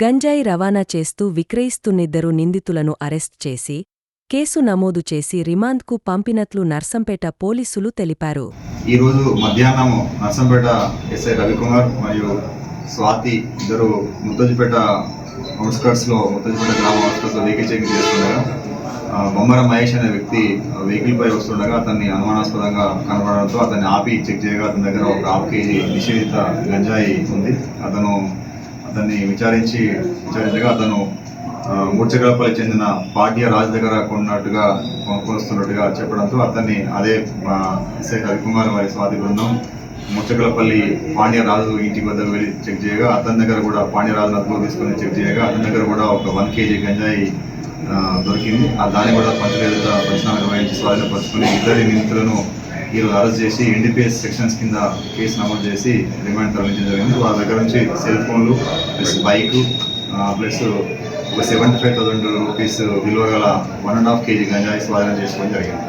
గంజాయి రవాణా చేస్తూ విక్రయిస్తున్నిద్దరు నిందితులను అరెస్ట్ చేసి కేసు నమోదు చేసి రిమాండ్కు పంపినట్లు నర్సంపేట పోలీసులు తెలిపారు. ఈరోజు మధ్యాహ్నం నర్సంపేట ఎస్ఐ రవికుమార్ మరియు స్వాతి ఇద్దరు ముత్తజిపేట అవుట్స్కర్ట్స్లో ముత్తజిపేట గ్రామ అవుట్స్కర్ట్స్లో వెహికల్ చెకింగ్ చేస్తుండగా బొమ్మర మహేష్ అనే వ్యక్తి వెహికల్పై వస్తుండగా అతన్ని అనుమానాస్పదంగా కనబడడంతో అతన్ని ఆపి చెక్ చేయగా అతని దగ్గర ఒక హాఫ్ కేజీ నిషేధిత గంజాయి ఉంది. అతను అతన్ని విచారించి విచారించగా అతను మూర్చగలపల్లి చెందిన పాట్య రాజు దగ్గర కొన్నట్టుగా కొనుక్కొస్తున్నట్టుగా చెప్పడంతో అతన్ని అదే మా ఎస్ఐ రవికుమార్ వారి స్వాతి బృందం ముచ్చగలపల్లి పాండ్యరాజు ఇంటి వద్దకు వెళ్ళి చెక్ చేయగా అతని దగ్గర కూడా పాండ్యరాజు అదుపులో తీసుకొని చెక్ చేయగా అతని దగ్గర కూడా ఒక వన్ కేజీ గంజాయి దొరికింది. ఆ దాన్ని కూడా పంచలేద పరిశ్రమ నిర్వహించి స్వాధీనపరుచుకుని ఇద్దరి నిందితులను ఈరోజు అరెస్ట్ చేసి ఎన్డీపీఎస్ సెక్షన్స్ కింద కేసు నమోదు చేసి రిమాండ్ తరలించడం జరిగింది. వాళ్ళ దగ్గర నుంచి సెల్ ఫోన్లు ప్లస్ బైక్ ప్లస్ ఒక సెవెంటీ ఫైవ్ థౌసండ్ రూపీస్ విలువ గల వన్ అండ్ హాఫ్ కేజీ గంజాయి స్వాధీనం చేసుకోవడం జరిగింది.